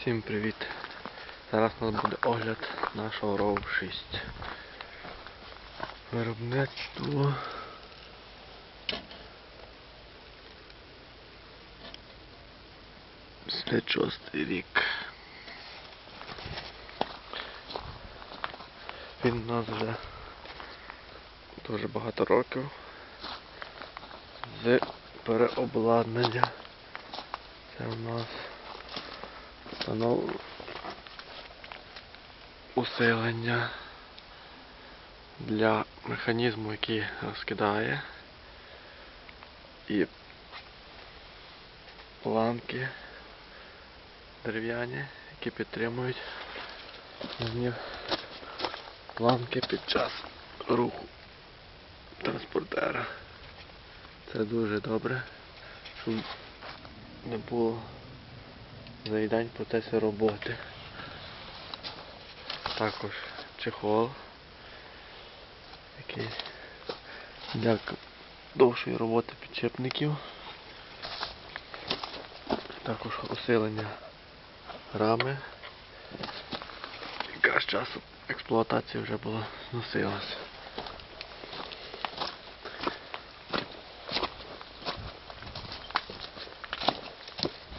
Всім привіт! Зараз у нас буде огляд нашого ROV 6. Виробництво. шостий рік. Він у нас вже дуже багато років з переобладнання. Це у нас встановлено усилення для механізму, який розкидає і планки дерев'яні, які підтримують нижні планки під час руху транспортера. Це дуже добре, щоб не було заїдань в роботи. Також чехол, який для довшої роботи підчепників. Також усилення рами, яка з часу експлуатації вже була зносилася.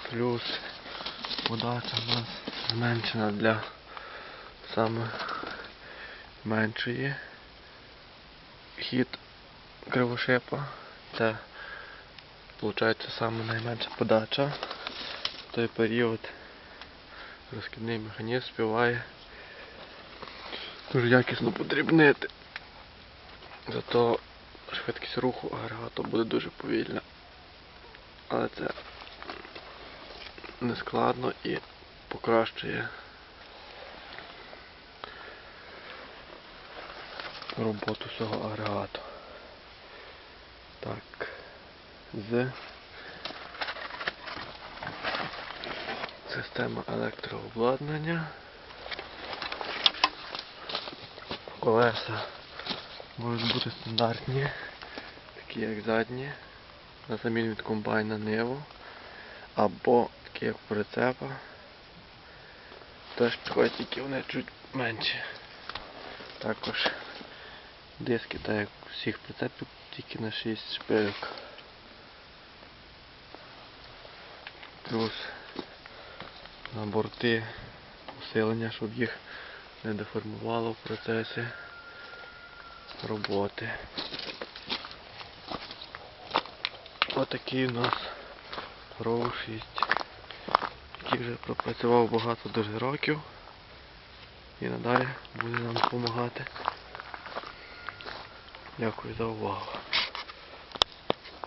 Плюс подача у нас зменшена для саме меншої хід кривошипа. Це виходить саме найменша подача. В той період розкидний механізм співає дуже якісно подрібнити. Зато швидкість руху агрегату буде дуже повільна. Але це нескладно і покращує роботу цього агрегату. Так, з система електрообладнання. Колеса можуть бути стандартні, такі як задні, на заміну від комбайна Ниву, або як прицепа. Теж тільки вони чуть менші. Також диски, так як всіх прицепів, тільки на 6 шпильок. Плюс на борти усилення, щоб їх не деформувало в процесі роботи. Отакий у нас ROV 6, який вже пропрацював багато дуже років і надалі буде нам допомагати. Дякую за увагу.